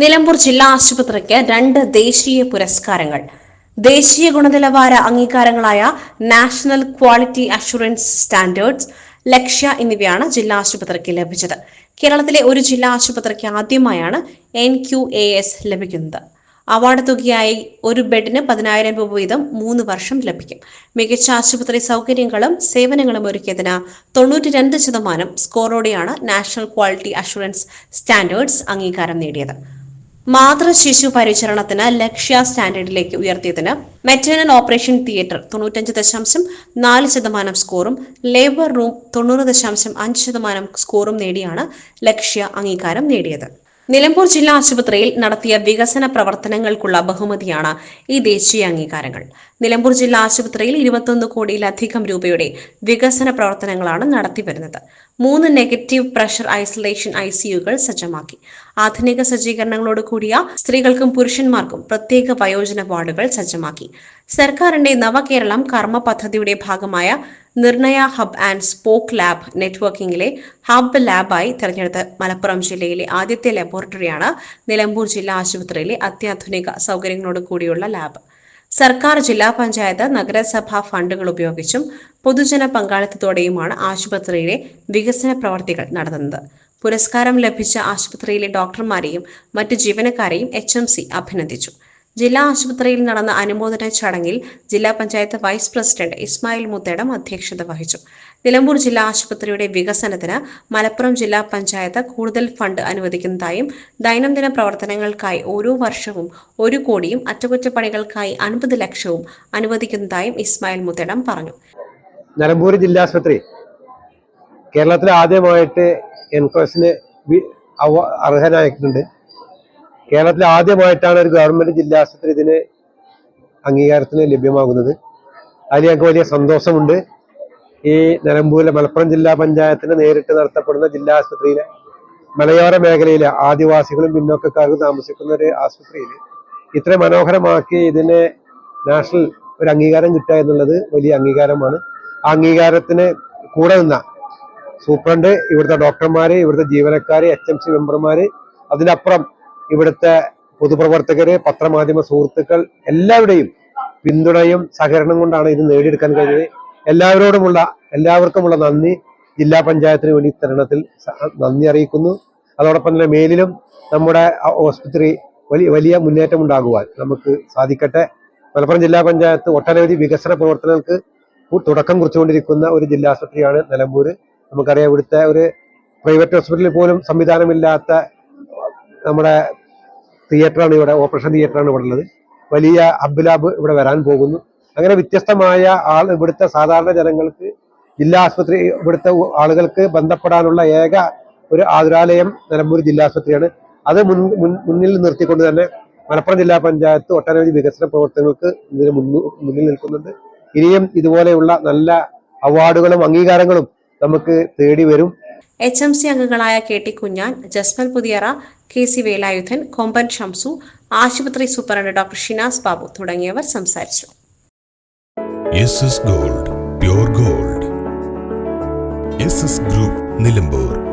നിലമ്പൂർ ജില്ലാ ആശുപത്രിക്ക് രണ്ട് ദേശീയ പുരസ്കാരങ്ങൾ. ദേശീയ ഗുണനിലവാര അംഗീകാരങ്ങളായ national quality assurance standards Lakshya എന്നിവയാണ് ജില്ലാ ആശുപത്രിക്ക് ലഭിച്ചത്. കേരളത്തിലെ ഒരു ജില്ലാ ആശുപത്രിക്ക് ആദ്യമായാണ് എൻ ക്യു എ എസ് ലഭിക്കുന്നത്. അവാർഡ് തുകയായി ഒരു ബെഡിന് പതിനായിരം രൂപ വീതം മൂന്ന് വർഷം ലഭിക്കും. മികച്ച ആശുപത്രി സൗകര്യങ്ങളും സേവനങ്ങളും ഒരുക്കിയതിന് തൊണ്ണൂറ്റി രണ്ട് ശതമാനം സ്കോറോടെയാണ് നാഷണൽ ക്വാളിറ്റി അഷുറൻസ് സ്റ്റാൻഡേർഡ്സ് അംഗീകാരം നേടിയത്. മാതൃ ശിശു പരിചരണത്തിന് ലക്ഷ്യ സ്റ്റാൻഡേർഡിലേക്ക് ഉയർത്തിയതിന് മെറ്റേണൽ ഓപ്പറേഷൻ തിയേറ്റർ തൊണ്ണൂറ്റഞ്ച് ദശാംശം നാല് ശതമാനം സ്കോറും ലേബർ റൂം തൊണ്ണൂറ് ദശാംശം അഞ്ച് ശതമാനം സ്കോറും നേടിയാണ് ലക്ഷ്യ അംഗീകാരം നേടിയത്. നിലമ്പൂർ ജില്ലാ ആശുപത്രിയിൽ നടത്തിയ വികസന പ്രവർത്തനങ്ങൾക്കുള്ള ബഹുമതിയാണ് ഈ ദേശീയ അംഗീകാരങ്ങൾ. നിലമ്പൂർ ജില്ലാ ആശുപത്രിയിൽ ഇരുപത്തൊന്ന് കോടിയിലധികം രൂപയുടെ വികസന പ്രവർത്തനങ്ങളാണ് നടത്തിവരുന്നത്. മൂന്ന് നെഗറ്റീവ് പ്രഷർ ഐസൊലേഷൻ ഐ സിയുകൾ സജ്ജമാക്കി. ആധുനിക സജ്ജീകരണങ്ങളോട് കൂടിയ സ്ത്രീകൾക്കും പുരുഷന്മാർക്കും പ്രത്യേക വയോജന വാർഡുകൾ സജ്ജമാക്കി. സർക്കാരിന്റെ നവകേരളം കർമ്മ പദ്ധതിയുടെ ഭാഗമായ നിർണയ ഹബ് ആൻഡ് സ്പോക്ക് ലാബ് നെറ്റ്വർക്കിംഗിലെ ഹബ് ലാബായി തെരഞ്ഞെടുത്ത മലപ്പുറം ജില്ലയിലെ ആദ്യത്തെ ലബോറട്ടറിയാണ് നിലമ്പൂർ ജില്ലാ ആശുപത്രിയിലെ അത്യാധുനിക സൗകര്യങ്ങളോട് കൂടിയുള്ള ലാബ്. സർക്കാർ ജില്ലാ പഞ്ചായത്ത് നഗരസഭാ ഫണ്ടുകൾ ഉപയോഗിച്ചും പൊതുജന പങ്കാളിത്തത്തോടെയുമാണ് ആശുപത്രിയിലെ വികസന പ്രവർത്തികൾ നടത്തുന്നത്. പുരസ്കാരം ലഭിച്ച ആശുപത്രിയിലെ ഡോക്ടർമാരെയും മറ്റ് ജീവനക്കാരെയും എച്ച് അഭിനന്ദിച്ചു. ജില്ലാ ആശുപത്രിയിൽ നടന്ന അനുമോദന ചടങ്ങിൽ ജില്ലാ പഞ്ചായത്ത് വൈസ് പ്രസിഡന്റ് ഇസ്മായിൽ മുത്തേടം അധ്യക്ഷത വഹിച്ചു. നിലമ്പൂർ ജില്ലാ ആശുപത്രിയുടെ വികസനത്തിന് മലപ്പുറം ജില്ലാ പഞ്ചായത്ത് കൂടുതൽ ഫണ്ട് അനുവദിക്കുന്നതായും ദൈനംദിന പ്രവർത്തനങ്ങൾക്കായി ഓരോ വർഷവും ഒരു കോടിയും അറ്റകുറ്റപ്പണികൾക്കായി അൻപത് ലക്ഷവും അനുവദിക്കുന്നതായും ഇസ്മായിൽ മുത്തേടം പറഞ്ഞു. നിലമ്പൂർ ജില്ലാ ആശുപത്രി കേരളത്തിൽ ആദ്യമായിട്ട് എൻകോസിന് അർഹനായിട്ടുണ്ട് കേരളത്തിൽ ആദ്യമായിട്ടാണ് ഒരു ഗവൺമെന്റ് ജില്ലാ ആശുപത്രി ഇതിന് അംഗീകാരത്തിന് ലഭ്യമാകുന്നത്. അതിൽ ഞങ്ങൾക്ക് വലിയ സന്തോഷമുണ്ട്. ഈ നിലമ്പൂരിലെ മലപ്പുറം ജില്ലാ പഞ്ചായത്തിന് നേരിട്ട് നടത്തപ്പെടുന്ന ജില്ലാ ആശുപത്രിയിലെ മലയോര മേഖലയിലെ ആദിവാസികളും പിന്നോക്കക്കാർക്കും താമസിക്കുന്ന ഒരു ആശുപത്രിയിൽ ഇത്ര മനോഹരമാക്കി ഇതിന് നാഷണൽ ഒരു അംഗീകാരം കിട്ടുക എന്നുള്ളത് വലിയ അംഗീകാരമാണ്. ആ അംഗീകാരത്തിന് കൂടെ നിന്ന സൂപ്രണ്ട് ഇവിടുത്തെ ഡോക്ടർമാര് ഇവിടുത്തെ ജീവനക്കാർ എച്ച് എം സി മെമ്പർമാര് അതിനപ്പുറം ഇവിടുത്തെ പൊതുപ്രവർത്തകര് പത്രമാധ്യമ സുഹൃത്തുക്കൾ എല്ലാവരുടെയും പിന്തുണയും സഹകരണം കൊണ്ടാണ് ഇത് നേടിയെടുക്കാൻ കഴിഞ്ഞത്. എല്ലാവരോടുമുള്ള എല്ലാവർക്കുമുള്ള നന്ദി. ജില്ലാ പഞ്ചായത്തിന് വേണ്ടി തരണത്തിൽ നന്ദി അറിയിക്കുന്നു. അതോടൊപ്പം തന്നെ മേലിലും നമ്മുടെ ആശുപത്രി വലിയ വലിയ മുന്നേറ്റം ഉണ്ടാകുവാൻ നമുക്ക് സാധിക്കട്ടെ. മലപ്പുറം ജില്ലാ പഞ്ചായത്ത് ഒട്ടനവധി വികസന പ്രവർത്തനങ്ങൾക്ക് തുടക്കം കുറിച്ചുകൊണ്ടിരിക്കുന്ന ഒരു ജില്ലാ ആശുപത്രിയാണ് നിലമ്പൂർ നമുക്കറിയാം ഇവിടുത്തെ ഒരു പ്രൈവറ്റ് ഹോസ്പിറ്റലിൽ പോലും സംവിധാനമില്ലാത്ത നമ്മുടെ തിയേറ്ററാണ് ഇവിടെ ഓപ്പറേഷൻ തിയേറ്ററാണ് ഇവിടെ ഉള്ളത്. വലിയ അബ്ദുലാബ് ഇവിടെ വരാൻ പോകുന്നു. അങ്ങനെ വ്യത്യസ്തമായ ആൾ ഇവിടുത്തെ സാധാരണ ജനങ്ങൾക്ക് ജില്ലാ ആശുപത്രി ഇവിടുത്തെ ആളുകൾക്ക് ബന്ധപ്പെടാനുള്ള ഏക ഒരു ആതുരാലയം നിലമ്പൂർ ജില്ലാ ആശുപത്രിയാണ് അത് മുന്നിൽ നിർത്തിക്കൊണ്ട് തന്നെ മലപ്പുറം ജില്ലാ പഞ്ചായത്ത് ഒട്ടനവധി വികസന പ്രവർത്തനങ്ങൾക്ക് ഇതിന് മുന്നിൽ നിൽക്കുന്നുണ്ട്. ഇനിയും ഇതുപോലെയുള്ള നല്ല അവാർഡുകളും അംഗീകാരങ്ങളും നമുക്ക് തേടി വരും. എച്ച് എം സി അംഗങ്ങളായ K T Kunjan Jasmal Puthiyara K C Velayudhan Komban Shamsu ആശുപത്രി സൂപ്രണ്ട് ഡോക്ടർ ഷിനാസ് ബാബു തുടങ്ങിയവർ സംസാരിച്ചു. Gold gold. ഗ്രൂപ്പ് നിലമ്പൂർ.